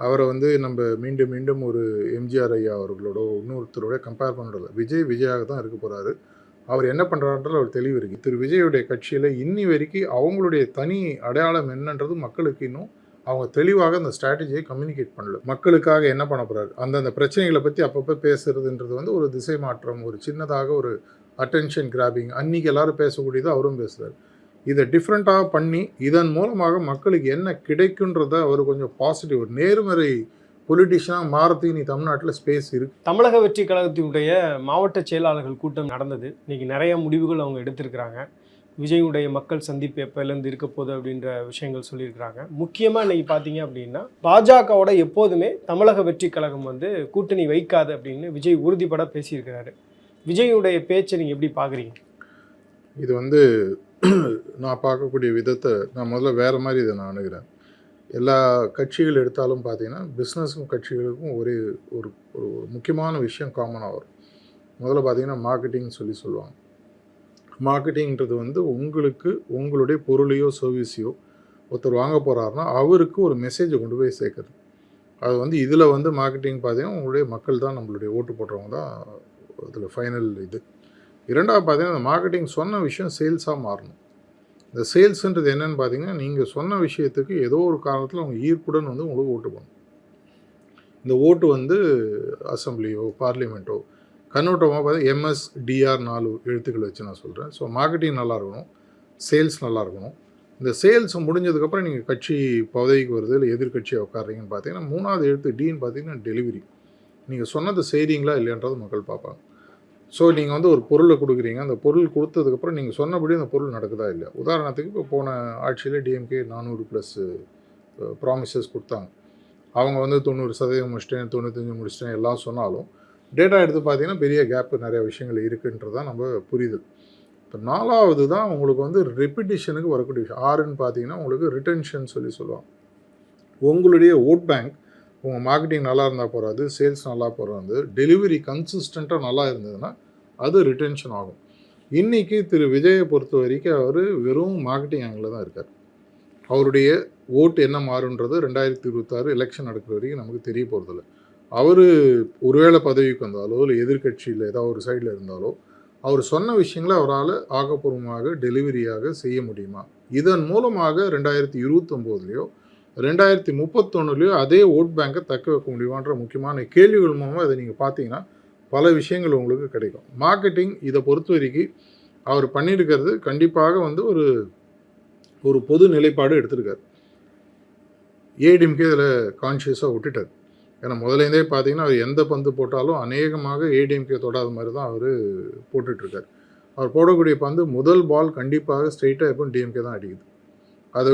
அவரை வந்து நம்ம மீண்டும் மீண்டும் ஒரு எம்ஜிஆர் ஐயா அவர்களோட இன்னொருத்தரோட கம்பேர் பண்ணுறது விஜய் விஜயாக தான் இருக்க போகிறாரு அவர் என்ன பண்ணுறாருன்றது அவர் தெளிவு இருக்குது திரு விஜயுடைய கட்சியில் இன்னி வரைக்கும் அவங்களுடைய தனி அடையாளம் என்னன்றது மக்களுக்கு இன்னும் அவங்க தெளிவாக அந்த ஸ்ட்ராட்டஜியை கம்யூனிகேட் பண்ணல. மக்களுக்காக என்ன பண்ண போகிறாரு அந்தந்த பிரச்சனைகளை பற்றி அப்பப்போ பேசுறதுன்றது வந்து ஒரு திசை மாற்றம் ஒரு சின்னதாக ஒரு அட்டென்ஷன் கிராபிங் அன்னைக்கு எல்லாரும் பேசக்கூடியது அவரும் பேசுகிறார் இதை டிஃப்ரெண்ட்டாக பண்ணி இதன் மூலமாக மக்களுக்கு என்ன கிடைக்குன்றத அவர் கொஞ்சம் பாசிட்டிவ் ஒரு நேர்மறை பொலிட்டிஷியனாக மாறத்துக்கு நீ தமிழ்நாட்டில் ஸ்பேஸ் இருக்கு. தமிழக வெற்றி கழகத்தினுடைய மாவட்ட செயலாளர்கள் கூட்டம் நடந்தது. இன்னைக்கு நிறைய முடிவுகள் அவங்க எடுத்திருக்கிறாங்க. விஜயுடைய மக்கள் சந்திப்பு எப்போலேருந்து இருக்க போகுது அப்படின்ற விஷயங்கள் சொல்லியிருக்கிறாங்க. முக்கியமாக இன்னைக்கு பார்த்தீங்க அப்படின்னா பாஜகவோட எப்போதுமே தமிழக வெற்றி கழகம் வந்து கூட்டணி வைக்காது அப்படின்னு விஜய் உறுதிப்பட பேசியிருக்கிறாரு. விஜயுடைய பேச்சை நீங்கள் எப்படி பார்க்குறீங்க? இது வந்து நான் பார்க்கக்கூடிய விதத்தை நான் முதல்ல வேறு மாதிரி இதை நான் அணுகிறேன். எல்லா கட்சிகள் எடுத்தாலும் பார்த்தீங்கன்னா பிஸ்னஸும் கட்சிகளுக்கும் ஒரே ஒரு ஒரு ஒரு முக்கியமான விஷயம் காமனாக வரும். முதல்ல பார்த்தீங்கன்னா மார்க்கெட்டிங் சொல்லி சொல்லுவாங்க. மார்க்கெட்டிங்கிறது வந்து உங்களுக்கு உங்களுடைய பொருளையோ சர்வீஸையோ ஒருத்தர் வாங்க போகிறாருன்னா அவருக்கு ஒரு மெசேஜை கொண்டு போய் சேர்க்குறது. அது வந்து இதில் வந்து மார்க்கெட்டிங் பார்த்தீங்கன்னா உங்களுடைய மக்கள் தான் நம்மளுடைய ஓட்டு போடுறவங்க தான் இதில் ஃபைனல் இது. இரண்டாவது பார்த்தீங்கன்னா அந்த மார்க்கெட்டிங் சொன்ன விஷயம் சேல்ஸாக மாறணும். இந்த சேல்ஸுன்றது என்னன்னு பார்த்தீங்கன்னா நீங்கள் சொன்ன விஷயத்துக்கு ஏதோ ஒரு காரணத்தில் அவங்க ஈர்ப்புடன் வந்து உங்களுக்கு ஓட்டு பண்ணணும் இந்த ஓட்டு வந்து அசம்பிளியோ பார்லிமெண்ட்டோ கண்ணோட்டமாக பார்த்தா எம்எஸ் டிஆர் நாலு எழுத்துக்கள் வச்சு நான் சொல்கிறேன் ஸோ மார்க்கெட்டிங் நல்லா இருக்கணும். சேல்ஸ் நல்லா இருக்கணும். இந்த சேல்ஸ் முடிஞ்சதுக்கப்புறம் நீங்கள் கட்சி பதவிக்கு வருது இல்லை எதிர்கட்சியை உட்காடுறீங்கன்னு பார்த்தீங்கன்னா மூணாவது எழுத்து டின்னு பார்த்தீங்கன்னா டெலிவரி நீங்கள் சொன்னது செய்கிறீங்களா இல்லையன்றது மக்கள் பார்ப்பாங்க. ஸோ நீங்கள் வந்து ஒரு பொருளை கொடுக்குறீங்க. அந்த பொருள் கொடுத்ததுக்கப்புறம் நீங்கள் சொன்னபடி அந்த பொருள் நடக்குதா இல்லை உதாரணத்துக்கு இப்போ போன ஆட்சியில் டிஎம்கே நானூறு ப்ளஸ் ப்ராமிசஸ் கொடுத்தாங்க. அவங்க வந்து தொண்ணூறு சதவீதம் முடிச்சிட்டேன் தொண்ணூத்தஞ்சு முடிச்சிட்டேன் எல்லாம் சொன்னாலும் டேட்டா எடுத்து பார்த்தீங்கன்னா பெரிய கேப்பு நிறைய விஷயங்கள் இருக்குன்றதான் நம்ம புரியுது. இப்போ நாலாவது தான் உங்களுக்கு வந்து ரெப்பிட்டிஷனுக்கு வரக்கூடிய விஷயம். ஆறுன்னு பார்த்தீங்கன்னா உங்களுக்கு ரிட்டன்ஷன் சொல்லி சொல்லுவாங்க. உங்களுடைய ஓட் பேங்க் உங்கள் மார்க்கெட்டிங் நல்லா இருந்தால் போகாது சேல்ஸ் நல்லா போகிறது டெலிவரி கன்சிஸ்டண்ட்டாக நல்லா இருந்ததுன்னா அது ரிட்டென்ஷன் ஆகும். இன்றைக்கி திரு விஜயை பொறுத்த வரைக்கும் அவர் வெறும் மார்க்கெட்டிங் ஆங்கில் தான் இருக்கார். அவருடைய ஓட்டு என்ன மாறுன்றது ரெண்டாயிரத்தி இருபத்தாறு எலெக்ஷன் நடக்கிற வரைக்கும் நமக்கு தெரிய போகிறதில்ல அவர் ஒருவேளை பதவிக்கு வந்தாலோ இல்லை எதிர்கட்சியில் ஏதாவது ஒரு சைடில் இருந்தாலோ அவர் சொன்ன விஷயங்களை அவரால் ஆக்கப்பூர்வமாக டெலிவரியாக செய்ய முடியுமா? இதன் மூலமாக ரெண்டாயிரத்தி இருபத்தொம்போதுலேயோ ரெண்டாயிரத்தி முப்பத்தொன்னுலையும் அதே ஓட் பேங்கை தக்க வைக்க முடியுமான்ற முக்கியமான கேள்விகள் மூலமாக இதை நீங்கள் பார்த்தீங்கன்னா பல விஷயங்கள் உங்களுக்கு கிடைக்கும். மார்க்கெட்டிங் இதை பொறுத்த வரைக்கும் அவர் பண்ணியிருக்கிறது கண்டிப்பாக வந்து ஒரு ஒரு பொது நிலைப்பாடு எடுத்திருக்காரு. ஏடிஎம்கே இதில் கான்ஷியஸாக விட்டுட்டார். ஏன்னா முதலேருந்தே பார்த்தீங்கன்னா அவர் எந்த பந்து போட்டாலும் அநேகமாக ஏடிஎம்கே தொடாத மாதிரி தான் அவர் போட்டுட்ருக்கார். அவர் போடக்கூடிய பந்து முதல் பால் கண்டிப்பாக ஸ்ட்ரெயிட்டாக எப்போ டிஎம்கே தான் அடிக்குது. அது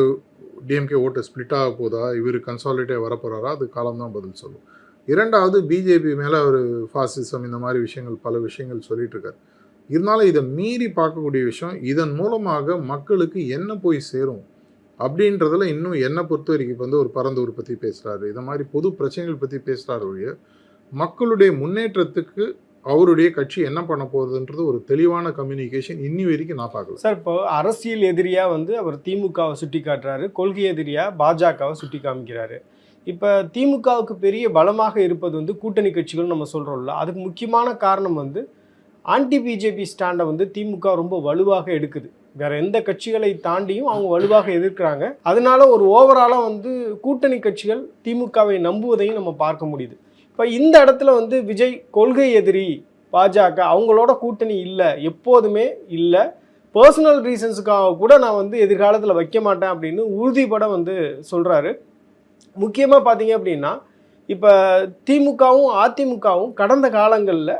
டிஎம்கே ஓட்டு ஸ்ப்ளிட் ஆக போதா? இவர் கன்சாலிட்டே வரப்போகிறாரா அது காலம் தான் பதில் சொல்லும். இரண்டாவது பிஜேபி மேலே அவர் ஃபாசிசம் இந்த மாதிரி விஷயங்கள் பல விஷயங்கள் சொல்லிட்டு இருக்கார் இருந்தாலும் இதை மீறி பார்க்கக்கூடிய விஷயம் இதன் மூலமாக மக்களுக்கு என்ன போய் சேரும் அப்படின்றதுல இன்னும் என்னை பொறுத்த வரைக்கும் இப்போ வந்து ஒரு பரந்தூர் பற்றி பேசுகிறாரு இதை மாதிரி பொது பிரச்சனைகள் பற்றி பேசுகிறாரு ஒழிய மக்களுடைய முன்னேற்றத்துக்கு அவருடைய கட்சி என்ன பண்ண போகுதுன்றது ஒரு தெளிவான கம்யூனிகேஷன் இன்னி வரைக்கும் நான் பார்க்கல. சார் இப்போ அரசியல் எதிரியாக வந்து அவர் திமுகவை சுட்டி காட்டுறாரு கொள்கை எதிரியாக பாஜகவை சுட்டி காமிக்கிறாரு. இப்போ திமுகவுக்கு பெரிய பலமாக இருப்பது வந்து கூட்டணி கட்சிகள் நம்ம சொல்கிறோம்ல அதுக்கு முக்கியமான காரணம் வந்து ஆன்டி பிஜேபி ஸ்டாண்டை வந்து திமுக ரொம்ப வலுவாக எடுக்குது. வேற எந்த கட்சிகளை தாண்டியும் அவங்க வலுவாக எதிர்க்கிறாங்க. அதனால ஒரு ஓவராலாக வந்து கூட்டணி கட்சிகள் திமுகவை நம்புவதையும் நம்ம பார்க்க முடியுது. இப்போ இந்த இடத்துல வந்து விஜய் கொள்கை எதிரி பாஜக அவங்களோட கூட்டணி இல்லை எப்போதுமே இல்லை. பர்சனல் ரீசன்ஸுக்காக கூட நான் வந்து எதிர்காலத்தில் வைக்க மாட்டேன் அப்படின்னு உறுதிப்பட வந்து சொல்கிறாரு முக்கியமாக பார்த்தீங்க அப்படின்னா இப்போ திமுகவும் அதிமுகவும் கடந்த காலங்களில்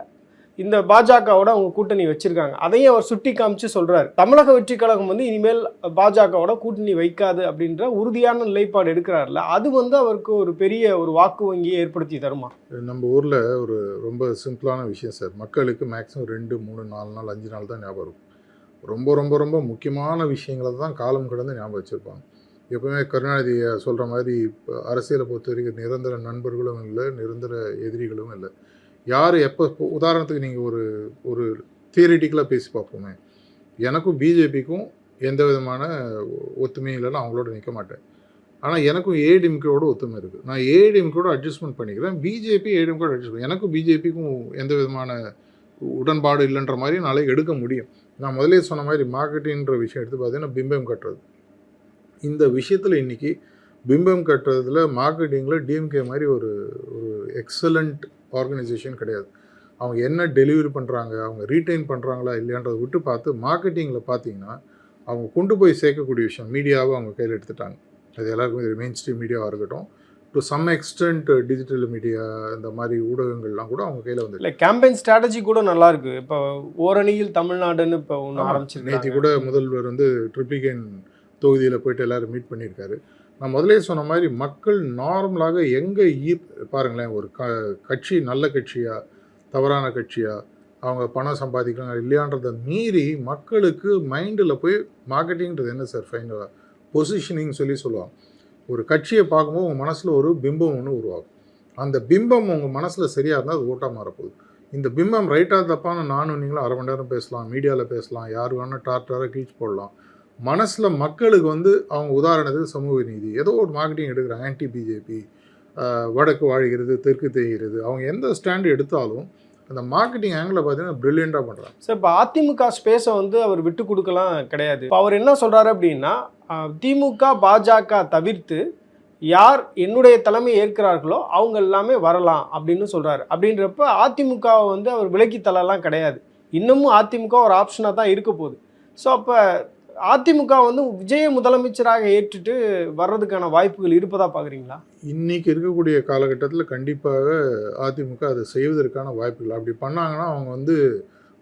இந்த பாஜகவோட அவங்க கூட்டணி வச்சிருக்காங்க. அதையும் அவர் சுட்டி காமிச்சு சொல்றாரு. தமிழக வெற்றி கழகம் வந்து இனிமேல் பாஜகவோட கூட்டணி வைக்காது அப்படின்ற உறுதியான நிலைப்பாடு எடுக்கிறாருல அது வந்து அவருக்கு ஒரு பெரிய ஒரு வாக்கு வங்கியை ஏற்படுத்தி தருமா? நம்ம ஊரில் ஒரு ரொம்ப சிம்பிளான விஷயம் சார். மக்களுக்கு மேக்ஸிமம் ரெண்டு மூணு நாலு நாள் அஞ்சு நாள் தான் ஞாபகம் இருக்கும். ரொம்ப ரொம்ப ரொம்ப முக்கியமான விஷயங்களை தான் காலம் கடந்து ஞாபகம் வச்சுருப்பாங்க. எப்பவுமே கருணாநிதி சொல்கிற மாதிரி இப்போ அரசியலை பொறுத்த வரைக்கும் நிரந்தர நண்பர்களும் இல்லை நிரந்தர எதிரிகளும் இல்லை. யார் எப்போ உதாரணத்துக்கு நீங்கள் ஒரு ஒரு தியரிட்டிக்கலாக பேசி பார்ப்போமே. எனக்கும் பிஜேபிக்கும் எந்த விதமான ஒத்துமையும் இல்லைன்னா அவங்களோட நிற்க மாட்டேன். ஆனால் எனக்கும் ஏடிஎம்கேவோட ஒத்துமை இருக்குது நான் ஏடிஎம்கேவோட அட்ஜஸ்ட்மெண்ட் பண்ணிக்கிறேன். பிஜேபி ஏடிஎம்கேவோட அட்ஜஸ்ட்மெண்ட் எனக்கும் பிஜேபிக்கும் எந்த விதமான உடன்பாடு இல்லைன்ற மாதிரி நாளைக்கு எடுக்க முடியும். நான் முதலே சொன்ன மாதிரி மார்க்கெட்டின்ற விஷயம் எடுத்து பார்த்தீங்கன்னா பிம்பம் கட்டுறது. இந்த விஷயத்தில் இன்றைக்கி பிம்பம் கட்டுறதுல மார்க்கெட்டிங்கில் டிஎம்கே மாதிரி ஒரு ஒரு எக்ஸலண்ட் ஆர்கனைசேஷன் கிடையாது. அவங்க என்ன டெலிவரி பண்ணுறாங்க அவங்க ரீட்டைன் பண்ணுறாங்களா இல்லையான்றதை விட்டு பார்த்து மார்க்கெட்டிங்கில் பார்த்தீங்கன்னா அவங்க கொண்டு போய் சேர்க்கக்கூடிய விஷயம் மீடியாவை அவங்க கையில் எடுத்துட்டாங்க. அது எல்லாருக்கும் மெயின் ஸ்ட்ரீம் மீடியாவாக இருக்கட்டும் to some extent digital media இந்த மாதிரி ஊடகங்கள்லாம் கூட அவங்க கையில் வந்து இல்லை கேம்பெயின் ஸ்ட்ராட்டஜி கூட நல்லா இருக்கு. இப்போ ஓரணியில் தமிழ்நாடுன்னு இப்போ ஒன்று நேற்று ஆரம்பிச்சிருக்காங்க. கூட முதல்வர் வந்து ட்ரிப்ளிகேன் தொகுதியில் போயிட்டு எல்லாரும் மீட் பண்ணியிருக்காரு. நான் முதலே சொன்ன மாதிரி மக்கள் நார்மலாக எங்கே ஈ பாருங்களேன் ஒரு க கட்சி நல்ல கட்சியா தவறான கட்சியா அவங்க பணம் சம்பாதிக்கிறாங்க இல்லையான்றதை மீறி மக்களுக்கு மைண்டில் போய் மார்க்கெட்டிங்கிறது என்ன சார் ஃபைனலாக பொசிஷனிங் சொல்லி சொல்லுவாங்க. ஒரு கட்சியை பார்க்கும்போது உங்கள் மனசில் ஒரு பிம்பம் ஒன்று உருவாகும். அந்த பிம்பம் உங்கள் மனசில் சரியாக இருந்தால் அது ஓட்டாக மாறப்போகுது. இந்த பிம்பம் ரைட்டாக தப்பான நானும் நீங்களும் அரை மணி நேரம் பேசலாம் மீடியாவில் பேசலாம் யார் வேணால் டார்டாராக கீச் போடலாம். மனசில் மக்களுக்கு வந்து அவங்க உதாரணத்துக்கு சமூக நீதி ஏதோ ஒரு மார்க்கெட்டிங் எடுக்கிறாங்க ஆன்டி பிஜேபி வடக்கு வாழ்கிறது தெற்கு தேய்கிறது அவங்க எந்த ஸ்டாண்டு எடுத்தாலும் அந்த மார்க்கெட்டிங் ஆங்கிளில் பார்த்தீங்கன்னா ப்ரில்லியண்டாக பண்ணுறாங்க சார் இப்போ அதிமுக ஸ்பேஸை வந்து அவர் விட்டு கொடுக்கலாம் கிடையாது. இப்போ அவர் என்ன சொல்கிறாரு அப்படின்னா திமுக பாஜக தவிர்த்து யார் என்னுடைய தலைமை ஏற்கிறார்களோ அவங்க எல்லாமே வரலாம் அப்படின்னு சொல்கிறாரு அப்படின்றப்ப அதிமுகவை வந்து அவர் விலக்கி தள்ளலாம் கிடையாது. இன்னமும் அதிமுக ஒரு ஆப்ஷனாக தான் இருக்க போகுது. ஸோ அப்போ அதிமுக வந்து விஜய முதலமைச்சராக ஏற்றுட்டு வர்றதுக்கான வாய்ப்புகள் இருப்பதா பார்க்குறீங்களா இன்னைக்கு இருக்கக்கூடிய காலகட்டத்தில் கண்டிப்பாக அதிமுக அதை செய்வதற்கான வாய்ப்புகள். அப்படி பண்ணாங்கன்னா அவங்க வந்து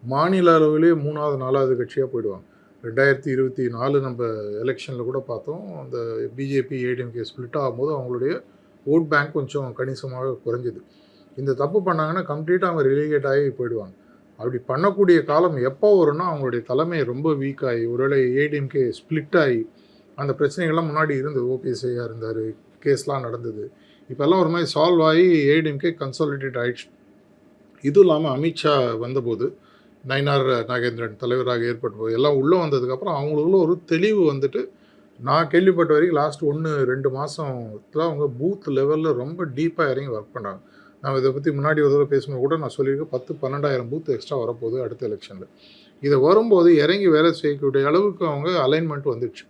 மாநில அளவிலே மூணாவது நாலாவது கட்சியாக போயிடுவாங்க. ரெண்டாயிரத்தி இருபத்தி நாலு நம்ம எலெக்ஷனில் கூட பார்த்தோம். அந்த பிஜேபி ஏடிஎம்கே ஸ்பிளிட் ஆகும்போது அவங்களுடைய ஓட் பேங்க் கொஞ்சம் கணிசமாக குறைஞ்சிது. இந்த தப்பு பண்ணாங்கன்னா கம்ப்ளீட்டாக அவங்க ரிலேகேட் ஆகி போயிடுவாங்க. அப்படி பண்ணக்கூடிய காலம் எப்போ வரும்னா அவங்களுடைய தலைமை ரொம்ப வீக் ஆகி ஒருவேளை ஏடிஎம்கே ஸ்ப்ளிட் ஆகி அந்த பிரச்சனைகள்லாம் முன்னாடி இருந்தது. ஓபிஎஸ் ஐயா இருந்தார் கேஸ்லாம் நடந்தது. இப்போல்லாம் ஒரு மாதிரி சால்வ் ஆகி ஏடிஎம்கே கன்சாலிடேட் ஆயிடுச்சு. இதுவும் இல்லாமல் அமித்ஷா வந்தபோது நயினார் நாகேந்திரன் தலைவராக ஏற்பட்ட போது எல்லாம் உள்ளே வந்ததுக்கப்புறம் அவங்களுக்குள்ள ஒரு தெளிவு வந்துட்டு நான் கேள்விப்பட்ட வரைக்கும் லாஸ்ட் ஒன்று ரெண்டு மாதத்தில் அவங்க பூத் லெவலில் ரொம்ப டீப்பாக இறங்கி ஒர்க் பண்ணாங்க. நான் இதை பற்றி முன்னாடி ஒரு தடவை பேசும்போது கூட நான் சொல்லியிருக்கேன் பத்து பன்னெண்டாயிரம் பூத் எக்ஸ்ட்ரா வரப்போகுது அடுத்த எலெக்ஷனில் இதை வரும்போது இறங்கி வேலை செய்யக்கூடிய அளவுக்கு அவங்க அலைன்மெண்ட் வந்துடுச்சு.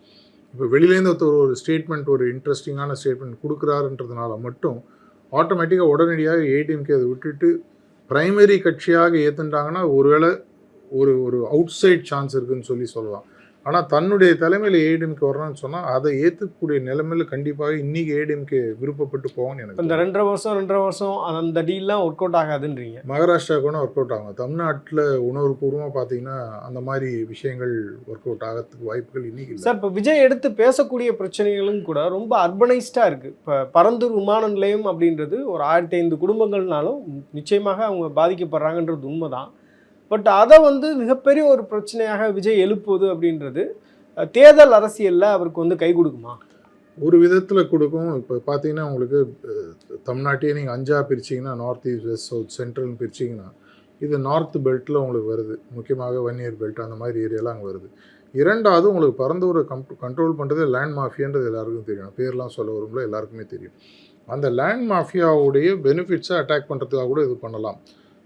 இப்போ வெளியிலேருந்து ஒருத்தர் ஒரு ஸ்டேட்மெண்ட் ஒரு இன்ட்ரெஸ்டிங்கான ஸ்டேட்மெண்ட் கொடுக்குறாருன்றதுனால மட்டும் ஆட்டோமேட்டிக்காக உடனடியாக ஏடிஎம்கே அதை விட்டுட்டு பிரைமரி கட்சியாக ஏற்றுட்டாங்கன்னா ஒருவேளை ஒரு ஒரு அவுட் சைட் சான்ஸ் இருக்குதுன்னு சொல்லி சொல்லலாம். ஆனால் தன்னுடைய தலைமையில் ஏடிஎம்கே வரணும்னு சொன்னால் அதை ஏற்றுக்கக்கூடிய நிலைமையில் கண்டிப்பாக இன்றைக்கி ஏடிஎம்கே விருப்பப்பட்டு போவான்னு எனக்கு இந்த ரெண்டரை வருஷம் ரெண்டரை வருஷம் அந்த டீல்லாம் ஒர்க் அவுட் ஆகாதுன்றீங்க. மகாராஷ்டிரா கூட ஒர்க் அவுட் ஆகும். தமிழ்நாட்டில் உணர்வுபூர்வமாக பார்த்தீங்கன்னா அந்த மாதிரி விஷயங்கள் ஒர்க் அவுட் ஆகிறதுக்கு வாய்ப்புகள் இன்னைக்கு இல்லை. சார் இப்போ விஜய் எடுத்து பேசக்கூடிய பிரச்சனைகளும் கூட ரொம்ப அர்பனைஸ்டாக இருக்குது இப்போ பரந்தூர் விமான நிலையம் அப்படின்றது ஒரு ஆயிரத்தி ஐந்து குடும்பங்கள்னாலும் நிச்சயமாக அவங்க பாதிக்கப்படுறாங்கன்றது உண்மைதான். பட் அதை வந்து மிகப்பெரிய ஒரு பிரச்சனையாக விஜய் எழுப்புவது அப்படின்றது தேர்தல் அரசியலில் அவருக்கு வந்து கை கொடுக்குமா? ஒரு விதத்தில் கொடுக்கும். இப்போ பார்த்தீங்கன்னா உங்களுக்கு தமிழ்நாட்டையே நீங்கள் அஞ்சாக பிரிச்சிங்கன்னா நார்த் ஈஸ்ட் வெஸ்ட் சவுத் சென்ட்ரல்னு பிரிச்சிங்கன்னா இது நார்த் பெல்ட்டில் உங்களுக்கு வருது. முக்கியமாக வன்னியர் பெல்ட் அந்த மாதிரி ஏரியாலாம் அங்கே வருது. இரண்டாவது உங்களுக்கு பரந்தூரை கம் கண்ட்ரோல் பண்ணுறது லேண்ட் மாஃபியான்றது எல்லாருக்கும் தெரியும். பேர்லாம் சொல்ல வரும்ல எல்லாருக்குமே தெரியும். அந்த லேண்ட் மாஃபியாவுடைய பெனிஃபிட்ஸை அட்டாக் பண்ணுறதுக்காக கூட இது பண்ணலாம்.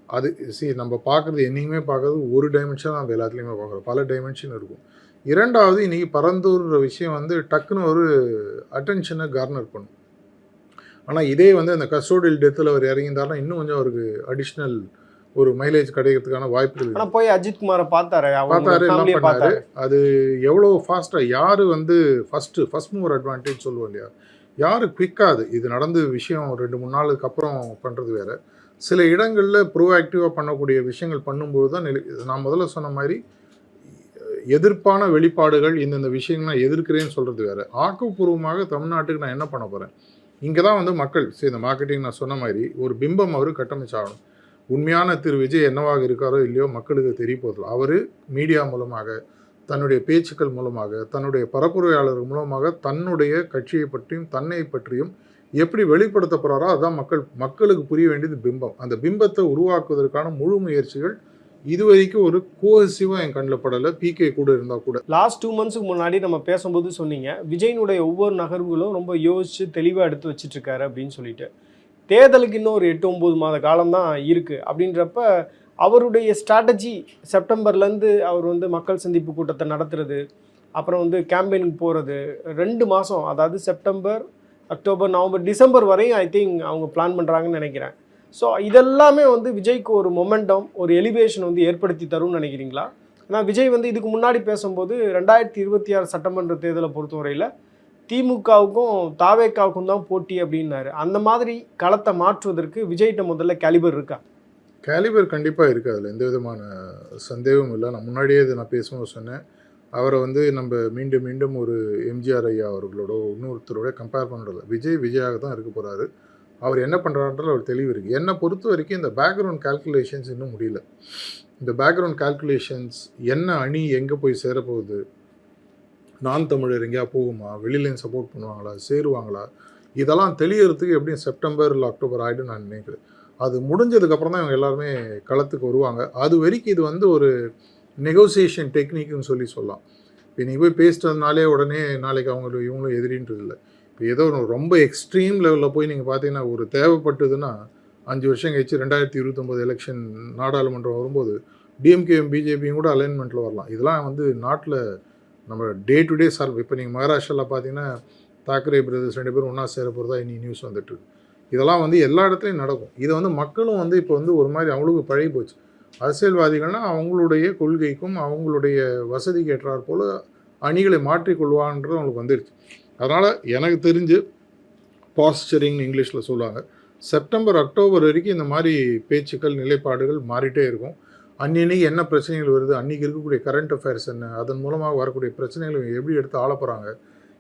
அது சி நம்ம பார்க்குறது என்னைக்குமே பார்க்குறது ஒரு டைமென்ஷன் நம்ம எல்லாத்துலேயுமே பார்க்குறோம் பல டைமென்ஷன் இருக்கும். இரண்டாவது இன்றைக்கி பரந்தூர்ன்ற விஷயம் வந்து டக்குன்னு ஒரு அட்டென்ஷனை கார்னர் பண்ணும். ஆனால் இதே வந்து அந்த கஸ்டோடியல் டெத்தில் அவர் இறங்கியிருந்தாருன்னா இன்னும் கொஞ்சம் அவருக்கு அடிஷ்னல் ஒரு மைலேஜ் கிடைக்கிறதுக்கான வாய்ப்புகள் இருக்கு. ஆனால் போய் அஜித் குமாரை பார்த்தாரு. பார்த்தாரு எல்லாம் பண்ணாரு. பார்த்தாரு. அது எவ்வளோ ஃபாஸ்ட்டாக யார் வந்து ஃபஸ்ட்டு ஃபஸ்ட் மூவர் அட்வான்டேஜ் சொல்லுவோம் இல்லையா? யார் குவிக்காது இது நடந்து விஷயம் ரெண்டு மூணு நாளுக்கு அப்புறம் பண்ணுறது வேற. சில இடங்களில் ப்ரோஆக்டிவாக பண்ணக்கூடிய விஷயங்கள் பண்ணும்போது தான் நிலை நான் முதல்ல சொன்ன மாதிரி எதிர்ப்பான வெளிப்பாடுகள் இந்தந்த விஷயங்கள் நான் எதிர்க்கிறேன்னு சொல்கிறது வேற. ஆக்கப்பூர்வமாக தமிழ்நாட்டுக்கு நான் என்ன பண்ண போகிறேன் இங்கே தான் வந்து மக்கள் சரி இந்த மார்க்கெட்டிங் நான் சொன்ன மாதிரி ஒரு பிம்பம் அவர் கட்டமைச்சாகணும். உண்மையான திரு விஜய் என்னவாக இருக்காரோ இல்லையோ மக்களுக்கு தெரிய போதில்லை அவர் மீடியா மூலமாக தன்னுடைய பேச்சுக்கள் மூலமாக தன்னுடைய பரப்புரையாளர்கள் மூலமாக தன்னுடைய கட்சியை பற்றியும் தன்னை பற்றியும் எப்படி வெளிப்படுத்த போகிறாரோ அதான் மக்கள் மக்களுக்கு புரிய வேண்டியது பிம்பம். அந்த பிம்பத்தை உருவாக்குவதற்கான முழு முயற்சிகள் இது வரைக்கும் ஒரு கோஹசிவாக என் கண்ணில் படலை. பிகே கூட இருந்தால் கூட. லாஸ்ட் டூ மந்த்ஸுக்கு முன்னாடி நம்ம பேசும்போது சொன்னீங்க விஜயனுடைய ஒவ்வொரு நகர்வுகளும் ரொம்ப யோசித்து தெளிவாக எடுத்து வச்சிட்டு இருக்காரு அப்படின்னு சொல்லிட்டு. தேர்தலுக்கு இன்னும் ஒரு எட்டு ஒம்பது மாத காலம் தான் இருக்குது அப்படின்றப்ப அவருடைய ஸ்ட்ராட்டஜி செப்டம்பர்லேருந்து அவர் வந்து மக்கள் சந்திப்பு கூட்டத்தை நடத்துறது அப்புறம் வந்து கேம்பெயினுக்கு போகிறது ரெண்டு மாதம் அதாவது செப்டம்பர் அக்டோபர் நவம்பர் டிசம்பர் வரையும் ஐ திங்க் அவங்க பிளான் பண்ணுறாங்கன்னு நினைக்கிறேன். ஸோ இதெல்லாமே வந்து விஜய்க்கு ஒரு மொமெண்டம் ஒரு எலிவேஷன் வந்து ஏற்படுத்தி தரும்னு நினைக்கிறீங்களா? ஏன்னா விஜய் வந்து இதுக்கு முன்னாடி பேசும்போது ரெண்டாயிரத்தி இருபத்தி ஆறு சட்டமன்ற தேர்தலை பொறுத்தவரையில் திமுகவுக்கும் தாவேக்காவுக்கும் தான் போட்டி அப்படின்னாரு. அந்த மாதிரி களத்தை மாற்றுவதற்கு விஜய்கிட்ட முதல்ல கேலிபர் இருக்கா? கேலிபர் கண்டிப்பாக இருக்குது அதில் எந்த விதமான சந்தேகமும் இல்லை. நான் முன்னாடியே இதை நான் பேசும்போது சொன்னேன். அவரை வந்து நம்ம மீண்டும் மீண்டும் ஒரு எம்ஜிஆர் ஐயா அவர்களோட இன்னொருத்தரோட கம்பேர் பண்ணுறது விஜய் விஜயாக தான் இருக்க போகிறாரு அவர் என்ன பண்ணுறாருன்றது அவர் தெளிவு இருக்குது என்னை பொறுத்த வரைக்கும் இந்த பேக்ரவுண்ட் கால்குலேஷன்ஸ் இன்னும் முடியல. இந்த பேக்ரவுண்ட் கால்குலேஷன்ஸ் என்ன அணி எங்கே போய் சேரப்போகுது? நான் தமிழர் எங்கேயா போகுமா? வெளியிலையும் சப்போர்ட் பண்ணுவாங்களா? சேருவாங்களா? இதெல்லாம் தெளியறதுக்கு எப்படியும் செப்டம்பர் இல்லை அக்டோபர் ஆகிடும் நான் நினைக்கிறேன். அது முடிஞ்சதுக்கப்புறம் தான் இவங்க எல்லாருமே களத்துக்கு வருவாங்க. அது வரைக்கும் இது வந்து ஒரு நெகோசியேஷன் டெக்னிக்னு சொல்லி சொல்லலாம். இப்போ நீங்கள் போய் பேசிட்டதுனாலே உடனே நாளைக்கு அவங்களுக்கு இவங்களும் எதிரின்றது இல்லை. இப்போ ஏதோ ரொம்ப எக்ஸ்ட்ரீம் லெவலில் போய் நீங்கள் பார்த்தீங்கன்னா ஒரு தேவைப்பட்டதுன்னா அஞ்சு வருஷம் கழிச்சு ரெண்டாயிரத்தி இருபத்தொம்போது எலெக்ஷன் நாடாளுமன்றம் வரும்போது டிஎம்கேயும் பிஜேபியும் கூட அலைன்மெண்ட்டில் வரலாம். இதெல்லாம் வந்து நாட்டில் நம்ம டே டு டே சார் இப்போ நீங்கள் மகாராஷ்டிராவில் பார்த்தீங்கன்னா தாக்கரே பிரதர்ஸ் ரெண்டு பேரும் ஒன்றா சேர போகிறதா இனி நியூஸ் வந்துட்டு இதெல்லாம் வந்து எல்லா இடத்துலையும் நடக்கும். இதை வந்து மக்களும் வந்து இப்போ வந்து ஒரு மாதிரி அவங்களுக்கு பழகி போச்சு. அரசியல்வாதிகள்னா அவங்களுடைய கொள்கைக்கும் அவங்களுடைய வசதிக்கு ஏற்றாற் போல் அணிகளை மாற்றிக்கொள்வான்றது அவங்களுக்கு வந்துருச்சு அதனால் எனக்கு தெரிஞ்சு பாஸ்டரிங்னு இங்கிலீஷில் சொல்லுவாங்க. செப்டம்பர் அக்டோபர் வரைக்கும் இந்த மாதிரி பேச்சுக்கள் நிலைப்பாடுகள் மாறிட்டே இருக்கும். அன்னன்னைக்கு என்ன பிரச்சனைகள் வருது? அன்றைக்கி இருக்கக்கூடிய கரண்ட் அஃபேர்ஸ் என்ன? அதன் மூலமாக வரக்கூடிய பிரச்சனைகளை எப்படி எடுத்து ஆள போகிறாங்க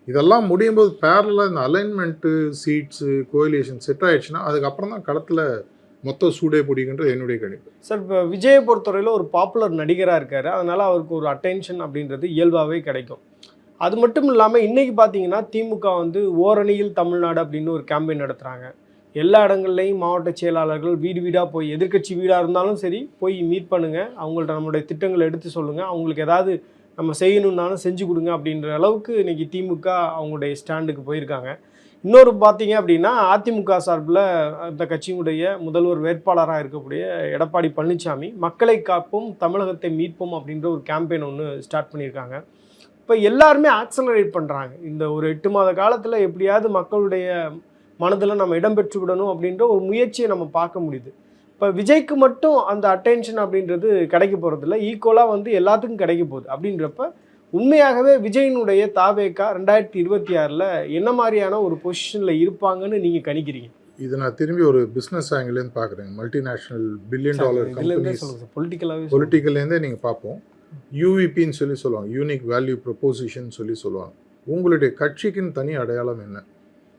இதெல்லாம் முடியும் போது பேரலாக இந்த அலைன்மெண்ட்டு சீட்ஸு கோயிலேஷன் செட் ஆகிடுச்சுன்னா அதுக்கப்புறம் தான் களத்தில் மொத்த சூடே பிடிக்கின்றது என்னுடைய கணிப்பு சார் இப்போ விஜயை பொறுத்தவரையில் ஒரு பாப்புலர் நடிகராக இருக்கார். அதனால் அவருக்கு ஒரு அட்டென்ஷன் அப்படின்றது இயல்பாகவே கிடைக்கும். அது மட்டும் இல்லாமல் இன்றைக்கி பார்த்தீங்கன்னா திமுக வந்து ஓரணியில் தமிழ்நாடு அப்படின்னு ஒரு கேம்பெயின் நடத்துகிறாங்க எல்லா இடங்கள்லையும் மாவட்ட செயலாளர்கள் வீடு வீடாக போய் எதிர்க்கட்சி வீடாக இருந்தாலும் சரி போய் மீட் பண்ணுங்கள் அவங்கள்ட்ட நம்மளுடைய திட்டங்களை எடுத்து சொல்லுங்கள் அவங்களுக்கு ஏதாவது நம்ம செய்யணுன்னாலும் செஞ்சு கொடுங்க அப்படின்ற அளவுக்கு இன்றைக்கி திமுக அவங்களுடைய ஸ்டாண்டுக்கு போயிருக்காங்க. இன்னொரு பார்த்தீங்க அப்படின்னா அதிமுக சார்பில் அந்த கட்சியினுடைய முதல்வர் வேட்பாளராக இருக்கக்கூடிய எடப்பாடி பழனிசாமி மக்களை காப்போம் தமிழகத்தை மீட்போம் அப்படின்ற ஒரு கேம்பெயின் ஒன்று ஸ்டார்ட் பண்ணியிருக்காங்க. இப்போ எல்லாருமே ஆக்சலரேட் பண்ணுறாங்க இந்த ஒரு எட்டு மாத காலத்தில் எப்படியாவது மக்களுடைய மனதில் நம்ம இடம் விடணும் அப்படின்ற ஒரு முயற்சியை நம்ம பார்க்க முடியுது. இப்போ விஜய்க்கு மட்டும் அந்த அட்டென்ஷன் அப்படின்றது கிடைக்க போகிறதில்ல ஈக்குவலாக வந்து எல்லாத்துக்கும் கிடைக்க போகுது. அப்படின்றப்ப உண்மையாகவே விஜயினுடைய தாவேக்கா ரெண்டாயிரத்தி இருபத்தி ஆறில் என்ன மாதிரியான ஒரு பொசிஷனில் இருப்பாங்கன்னு நீங்கள் கணிக்கிறீங்க? இது நான் திரும்பி ஒரு பிஸ்னஸ் ஆங்கிலேருந்து பார்க்குறேன் மல்டிநேஷ்னல் பில்லியன் டாலர் கம்பெனிஸ் பொலிட்டிக்கலாகவே பொலிட்டிக்கல்லேருந்தே நீங்கள் பார்ப்போம் யூவிபின்னு சொல்லி சொல்லுவாங்க. யூனிக் வேல்யூ ப்ரொபோசிஷன் சொல்லி சொல்லுவாங்க. உங்களுடைய கட்சிக்குன்னு தனி அடையாளம் என்ன?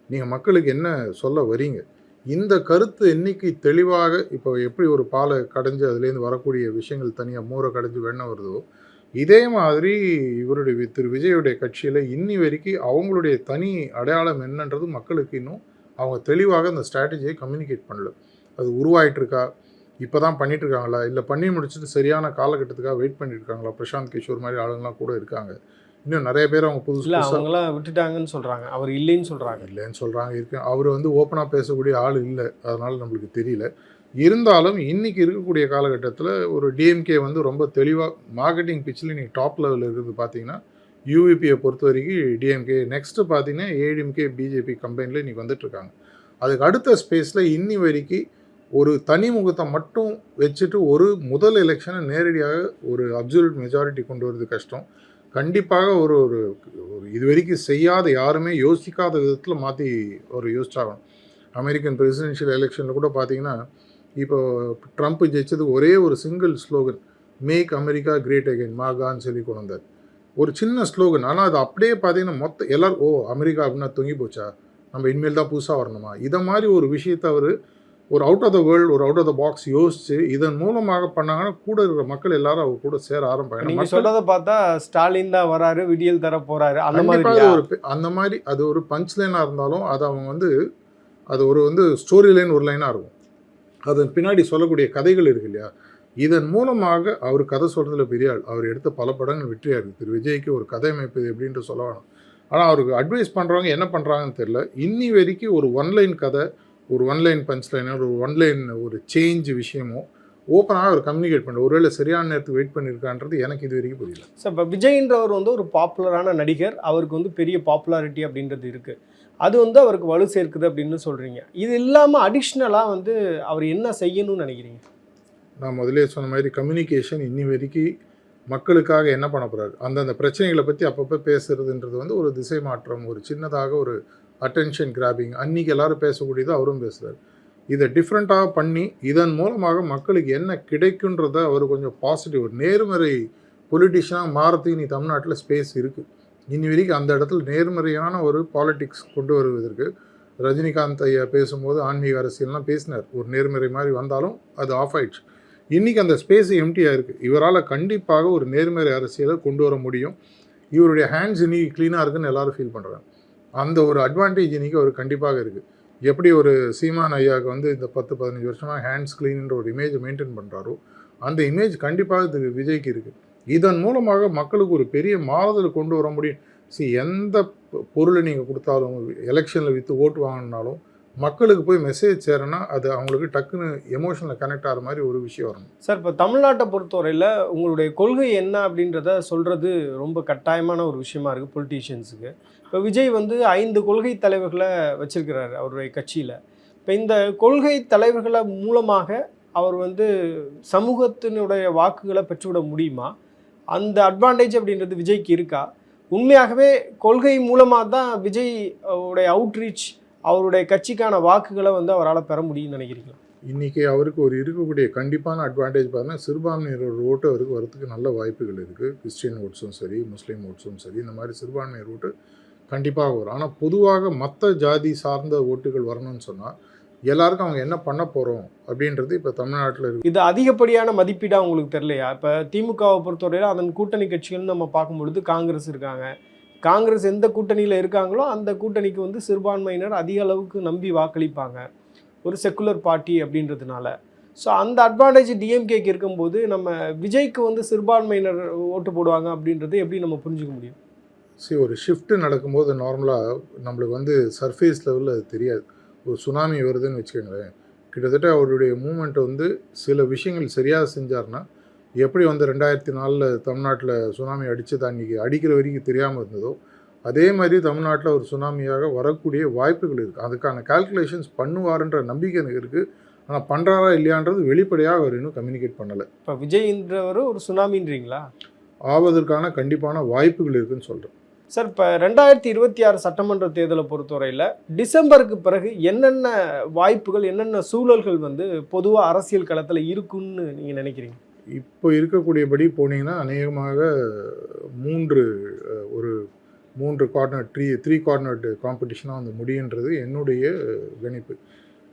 நீங்கள் மக்களுக்கு என்ன சொல்ல வரீங்க? இந்த கருத்து என்னைக்கு தெளிவாக இப்போ எப்படி ஒரு பாலை கடைஞ்சு அதுலேருந்து வரக்கூடிய விஷயங்கள் தனியாக மோரை கடைஞ்சு வெண்ணெய் வருதோ இதே மாதிரி இவருடைய திரு விஜயுடைய கட்சியில் இன்னி வரைக்கும் அவங்களுடைய தனி அடையாளம் என்னன்றது மக்களுக்கு இன்னும் அவங்க தெளிவாக அந்த ஸ்ட்ராட்டஜியை கம்யூனிகேட் பண்ணல. அது உருவாயிட்டு இருக்கா இப்போ தான் பண்ணிட்டு இருக்காங்களா இல்லை பண்ணி முடிச்சுட்டு சரியான காலகட்டத்துக்காக வெயிட் பண்ணிட்டு இருக்காங்களா பிரசாந்த் கிஷோர் மாதிரி ஆளுங்கலாம் கூட இருக்காங்க. இன்னும் நிறைய பேர் அவங்க புதுசா அவங்களாம் விட்டுட்டாங்கன்னு சொல்கிறாங்க அவர் இல்லைன்னு சொல்கிறாங்க இல்லைன்னு சொல்கிறாங்க இருக்கு. அவர் வந்து ஓப்பனாக பேசக்கூடிய ஆள் இல்லை. அதனால் நம்மளுக்கு தெரியல. இருந்தாலும் இன்றைக்கி இருக்கக்கூடிய காலகட்டத்தில் ஒரு டிஎம்கே வந்து ரொம்ப தெளிவாக மார்க்கெட்டிங் பிச்சில் நீங்கள் டாப் லெவலில் இருக்கிறது பார்த்தீங்கன்னா யூவிபியை பொறுத்த வரைக்கும் டிஎம்கே நெக்ஸ்ட்டு பார்த்தீங்கன்னா ஏடிஎம்கே பிஜேபி கம்பெனியில் இன்றைக்கி வந்துட்டுருக்காங்க அதுக்கு அடுத்த ஸ்பேஸில் இன்னி வரைக்கும் ஒரு தனி முகத்தை மட்டும் வச்சுட்டு ஒரு முதல் எலெக்ஷனை நேரடியாக ஒரு அப்சல்யூட் மெஜாரிட்டி கொண்டு வரது கஷ்டம். கண்டிப்பாக ஒரு ஒரு ஒரு இது வரைக்கும் செய்யாத யாருமே யோசிக்காத விதத்தில் மாற்றி ஒரு யோசிச்சாகணும். அமெரிக்கன் பிரசிடென்ஷியல் எலெக்ஷனில் கூட பார்த்தீங்கன்னா இப்போ ட்ரம்ப் ஜெயிச்சது ஒரே ஒரு single slogan make America great again மாகான்னு சொல்லி கொண்டு வந்தார். ஒரு சின்ன ஸ்லோகன் ஆனால் அது அப்படியே பார்த்தீங்கன்னா மொத்த எல்லாரும் ஓ அமெரிக்கா அப்படின்னா தொங்கி போச்சா? நம்ம இனிமேல் தான் புதுசாக வரணுமா? இதை மாதிரி ஒரு விஷயத்தை அவர் ஒரு அவுட் ஆஃப் த வேர்ல்டு ஒரு அவுட் ஆஃப் த பாக்ஸ் யோசிச்சு இதன் மூலமாக பண்ணாங்கன்னா கூட இருக்கிற மக்கள் எல்லாரும் அவர் கூட சேர ஆரம்பிப்பாங்க. நீங்க சொல்றத பார்த்தா ஸ்டாலின் தான் வராரு விடியல் தர போறாரு அந்த மாதிரி ஒரு அந்த மாதிரி அது ஒரு பஞ்ச் லைனாக இருந்தாலும் அது அவங்க வந்து அது ஒரு வந்து ஸ்டோரி லைன் ஒரு லைனாக இருக்கும். அதன் பின்னாடி சொல்லக்கூடிய கதைகள் இருக்கு இல்லையா? இதன் மூலமாக அவர் கதை சொல்கிறதுல பெரிய ஆள். அவர் எடுத்த பல படங்கள் வெற்றியாக இருக்குது திரு விஜய்க்கு ஒரு கதை அமைப்பது எப்படின்ட்டு சொல்ல வேணும் ஆனால் அவருக்கு அட்வைஸ் பண்ணுறவங்க என்ன பண்ணுறாங்கன்னு தெரியல. இன்னி வரைக்கும் ஒரு ஒன்லைன் கதை ஒரு ஒன்லைன் பஞ்ச் லைன் ஒரு ஒன்லைன் ஒரு சேஞ்ச் விஷயமோ ஓப்பனாக அவர் கம்யூனிகேட் பண்ண ஒருவேளை சரியான நேரத்துக்கு வெயிட் பண்ணியிருக்கான்றது எனக்கு இது வரைக்கும் புரியல. சார் இப்போ விஜய்ன்றவர் வந்து ஒரு பாப்புலரான நடிகர். அவருக்கு வந்து பெரிய பாப்புலாரிட்டி அப்படின்றது இருக்குது அது வந்து அவருக்கு வலு சேர்க்குது அப்படின்னு சொல்கிறீங்க இது இல்லாமல் அடிஷ்னலாக வந்து அவர் என்ன செய்யணும்னு நினைக்கிறீங்க? நான் முதலே சொன்ன மாதிரி கம்யூனிகேஷன் இன்னி வரைக்கும் மக்களுக்காக என்ன பண்ண போகிறாரு அந்தந்த பிரச்சனைகளை பற்றி அப்பப்போ பேசுறதுன்றது வந்து ஒரு திசை மாற்றம் ஒரு சின்னதாக ஒரு அட்டென்ஷன் கிராபிங் அன்னைக்கு எல்லாரும் பேசக்கூடியது அவரும் பேசுகிறார் இதை டிஃப்ரெண்ட்டாக பண்ணி இதன் மூலமாக மக்களுக்கு என்ன கிடைக்குன்றத அவர் கொஞ்சம் பாசிட்டிவ் ஒரு நேர்மறை பொலிட்டிஷியனாக மாறத்துக்கு நீ தமிழ்நாட்டில் ஸ்பேஸ் இருக்குது இனி வரைக்கும் அந்த இடத்துல நேர்மறையான ஒரு பாலிட்டிக்ஸ் கொண்டு வருவதற்கு ரஜினிகாந்த் ஐயா பேசும்போது ஆன்மீக அரசியல்லாம் பேசினார். ஒரு நேர்மறை மாதிரி வந்தாலும் அது ஆஃப் ஆயிடுச்சு. இன்றைக்கி அந்த ஸ்பேஸ் எம்டியாக இருக்குது இவரால் கண்டிப்பாக ஒரு நேர்மறை அரசியலை கொண்டு வர முடியும். இவருடைய ஹேண்ட்ஸ் இன்னைக்கு க்ளீனாக இருக்குன்னு எல்லோரும் ஃபீல் பண்ணுறாங்க அந்த ஒரு அட்வான்டேஜ் இன்றைக்கி அவர் கண்டிப்பாக இருக்குது எப்படி ஒரு சீமான் ஐயாவுக்கு வந்து இந்த பத்து பதினஞ்சு வருஷமாக ஹேண்ட்ஸ் கிளீன்ன்ற ஒரு இமேஜை மெயின்டைன் பண்ணுறாரோ அந்த இமேஜ் கண்டிப்பாக திரு விஜய்க்கு இருக்குது இதன் மூலமாக மக்களுக்கு ஒரு பெரிய மாறுதல் கொண்டு வர முடியும். சி எந்த பொருளை நீங்கள் கொடுத்தாலும் எலெக்ஷனில் விற்று ஓட்டு வாங்கினாலும் மக்களுக்கு போய் மெசேஜ் சேரனா அது அவங்களுக்கு டக்குன்னு எமோஷனில் கனெக்ட் ஆகிற மாதிரி ஒரு விஷயம் வரணும். சார் இப்போ தமிழ்நாட்டை பொறுத்தவரையில் உங்களுடைய கொள்கை என்ன அப்படின்றத சொல்கிறது ரொம்ப கட்டாயமான ஒரு விஷயமா இருக்குது பொலிட்டீஷியன்ஸுக்கு இப்போ விஜய் வந்து ஐந்து கொள்கை தலைவர்களை வச்சிருக்கிறார் அவருடைய கட்சியில். இப்போ இந்த கொள்கை தலைவர்களை மூலமாக அவர் வந்து சமூகத்தினுடைய வாக்குகளை பெற்றுவிட முடியுமா? அந்த அட்வான்டேஜ் அப்படின்றது விஜய்க்கு இருக்கா? உண்மையாகவே கொள்கை மூலமாக தான் விஜய் உடைய அவுட்ரீச் அவருடைய கட்சிக்கான வாக்குகளை வந்து அவரால் பெற முடியும்னு நினைக்கிறீங்களா? இன்றைக்கி அவருக்கு ஒரு இருக்கக்கூடிய கண்டிப்பான அட்வான்டேஜ் பார்த்தீங்கன்னா சிறுபான்மையினர் ஓட்டு அவருக்கு வரத்துக்கு நல்ல வாய்ப்புகள் இருக்குது கிறிஸ்டியன் ஓட்ஸும் சரி முஸ்லீம் ஓட்ஸும் சரி இந்த மாதிரி சிறுபான்மையர் ஓட்டு கண்டிப்பாக வரும். ஆனால் பொதுவாக மற்ற ஜாதி சார்ந்த ஓட்டுகள் வரணும்னு சொன்னால் எல்லாருக்கும் அவங்க என்ன பண்ண போகிறோம் அப்படின்றது இப்போ தமிழ்நாட்டில் இருக்குது இது அதிகப்படியான மதிப்பீடாக உங்களுக்கு தெரியலையா? இப்போ திமுகவை பொறுத்தவரையில் அதன் கூட்டணி கட்சிகள்னு நம்ம பார்க்கும்பொழுது காங்கிரஸ் இருக்காங்க. காங்கிரஸ் எந்த கூட்டணியில் இருக்காங்களோ அந்த கூட்டணிக்கு வந்து சிறுபான்மையினர் அதிக அளவுக்கு நம்பி வாக்களிப்பாங்க. ஒரு செக்குலர் பார்ட்டி அப்படின்றதுனால. ஸோ அந்த அட்வான்டேஜ் டிஎம்கேக்கு இருக்கும்போது நம்ம விஜய்க்கு வந்து சிறுபான்மையினர் ஓட்டு போடுவாங்க அப்படின்றது எப்படி நம்ம புரிஞ்சுக்க முடியும்? சரி ஒரு ஷிஃப்ட்டு நடக்கும்போது நார்மலாக நம்மளுக்கு வந்து சர்ஃபேஸ் லெவலில் அது தெரியாது. ஒரு சுனாமி வருதுன்னு வச்சுக்கோங்களேன். கிட்டத்தட்ட அவருடைய மூமெண்ட் வந்து சில விஷயங்கள் சரியாக செஞ்சார்னா எப்படி வந்து ரெண்டாயிரத்தி நாலில் தமிழ்நாட்டில் சுனாமி அடித்தது அன்றைக்கி அடிக்கிற வரைக்கும் தெரியாமல் இருந்ததோ அதே மாதிரி தமிழ்நாட்டில் ஒரு சுனாமியாக வரக்கூடிய வாய்ப்புகள் இருக்குது அதுக்கான கால்குலேஷன்ஸ் பண்ணுவாருன்ற நம்பிக்கை எனக்கு இருக்குது ஆனால் பண்ணுறாரா இல்லையான்றது வெளிப்படையாக அவர் இன்னும் கம்யூனிகேட் பண்ணலை. இப்போ விஜய்ன்றவர் ஒரு சுனாமின்றீங்களா ஆவதற்கான கண்டிப்பான வாய்ப்புகள் இருக்குன்னு சொல்கிறேன் சார் இப்போ ரெண்டாயிரத்தி இருபத்தி ஆறு சட்டமன்ற தேர்தலை பொறுத்தவரையில் டிசம்பருக்கு பிறகு என்னென்ன வாய்ப்புகள் என்னென்ன சூழல்கள் வந்து பொதுவாக அரசியல் களத்தில் இருக்குன்னு நீங்கள் நினைக்கிறீங்க? இப்போ இருக்கக்கூடியபடி போனீங்கன்னா அநேகமாக மூன்று ஒரு மூன்று கார்னர் த்ரீ த்ரீ கார்னர்டு காம்படிஷனாக வந்து முடியுன்றது என்னுடைய கணிப்பு.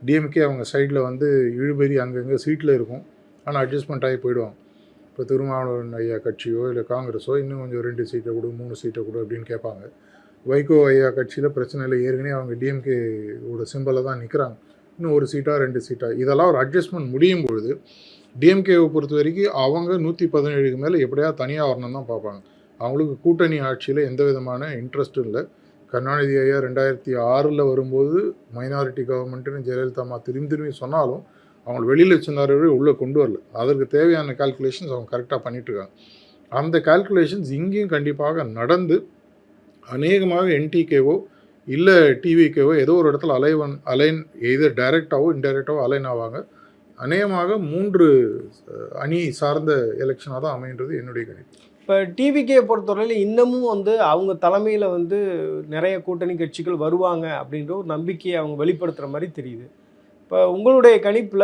டிஎம்கே அவங்க சைடில் வந்து இழுபறி அங்கங்கே சீட்டில் இருக்கும். ஆனால் அட்ஜஸ்ட்மெண்ட் ஆகி போயிடுவாங்க. இப்போ திருமாவளவன் ஐயா கட்சியோ இல்லை காங்கிரஸோ இன்னும் கொஞ்சம் ரெண்டு சீட்டை கொடு மூணு சீட்டை கொடு அப்படின்னு கேட்பாங்க. வைகோ ஐயா கட்சியில் பிரச்சனை இல்லை. ஏற்கனவே அவங்க டிஎம்கே ஓட சிம்பிளில் தான் நிற்கிறாங்க இன்னும் ஒரு சீட்டாக ரெண்டு சீட்டாக இதெல்லாம் ஒரு அட்ஜஸ்ட்மெண்ட் முடியும் பொழுது டிஎம்கேவை பொறுத்த வரைக்கும் அவங்க நூற்றி பதினேழுக்கு மேலே எப்படியா தனியாக வரணும் தான் பார்ப்பாங்க. அவங்களுக்கு கூட்டணி ஆட்சியில் எந்த விதமான இன்ட்ரெஸ்ட்டும் இல்லை. கருணாநிதி ஐயா ரெண்டாயிரத்தி ஆறில் வரும்போது மைனாரிட்டி கவர்மெண்ட்டுன்னு ஜெயலலிதா அம்மா திரும்பி திரும்பி சொன்னாலும் அவங்களை வெளியில் வச்சிருந்தாரு உள்ளே கொண்டு வரல. அதற்கு தேவையான கால்குலேஷன்ஸ் அவங்க கரெக்டாக பண்ணிகிட்ருக்காங்க அந்த கால்குலேஷன்ஸ் இங்கேயும் கண்டிப்பாக நடந்து அநேகமாக என்டிகேவோ இல்லை டிவிக்கேவோ ஏதோ ஒரு இடத்துல அலைவன் அலைன் எதர் டைரெக்டாகவோ இன்டைரக்டாகவோ அலைன் ஆவாங்க. அநேகமாக மூன்று அணி சார்ந்த எலெக்ஷனாக தான் அமைன்றது என்னுடைய கணிப்பு இப்போ டிவிகே பொறுத்தவரையில் இன்னமும் வந்து அவங்க தலைமையில் வந்து நிறைய கூட்டணி கட்சிகள் வருவாங்க அப்படின்ற ஒரு நம்பிக்கையை அவங்க வெளிப்படுத்துகிற மாதிரி தெரியுது. இப்போ உங்களுடைய கணிப்பில்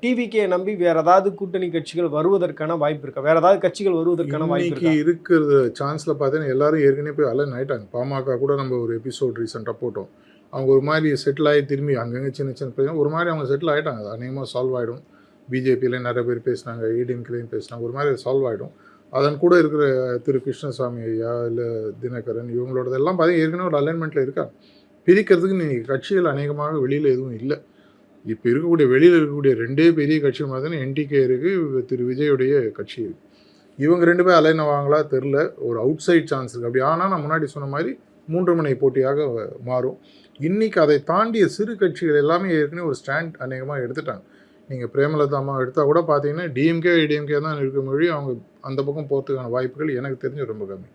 டிவிகே நம்பி வேற ஏதாவது கூட்டணி கட்சிகள் வருவதற்கான வாய்ப்பு இருக்கா? வேற ஏதாவது கட்சிகள் வருவதற்கான வாய்ப்பு இருக்கு? இருக்கிற சான்ஸில் பார்த்தீங்கன்னா எல்லாரும் ஏற்கனவே போய் அலைன் ஆயிட்டாங்க. பாமக கூட நம்ம ஒரு எபிசோட் ரீசெண்டாக போட்டோம். அவங்க ஒரு மாதிரி செட்டில் ஆகி திரும்பி அங்கங்கே சின்ன சின்ன பிரச்சனை. ஒரு மாதிரி அவங்க செட்டில் ஆகிட்டாங்க அது அநேகமாக சால்வ் ஆகிடும் பிஜேபியில் நிறைய பேர் பேசினாங்க ஏடிஎம்கிலையும் பேசினாங்க. ஒரு மாதிரி சால்வ் ஆகிடும் அதன் கூட இருக்கிற திரு கிருஷ்ணசாமி ஐயா இல்லை தினகரன் இவங்களோடதெல்லாம் பார்த்தீங்கன்னா ஏற்கனவே ஒரு அலைன்மெண்ட்டில் இருக்காங்க. பிரிக்கிறதுக்கு நீங்கள் கட்சிகள் அநேகமாக வெளியில் எதுவும் இல்லை. இப்போ இருக்கக்கூடிய வெளியில் இருக்கக்கூடிய ரெண்டே பெரிய கட்சிகள் பார்த்தீங்கன்னா என்டிகே இருக்குது திரு விஜயுடைய கட்சி இருக்குது இவங்க ரெண்டு பேரும் அலைன் தெரில ஒரு அவுட் சைட் சான்ஸ் இருக்குது அப்படி ஆனால் நான் முன்னாடி சொன்ன மாதிரி மூன்று மனை போட்டியாக மாறும். இன்றைக்கி அதை தாண்டிய சிறு கட்சிகள் எல்லாமே ஏற்கனவே ஒரு ஸ்டாண்ட் அநேகமாக எடுத்துட்டாங்க. நீங்கள் பிரேமலதா அம்மா எடுத்தால் கூட பார்த்தீங்கன்னா டிஎம்கே ஐடிஎம்கே தான் இருக்கும் மொழி அவங்க அந்த பக்கம் போகிறதுக்கான வாய்ப்புகள் எனக்கு தெரிஞ்சு ரொம்ப கம்மி.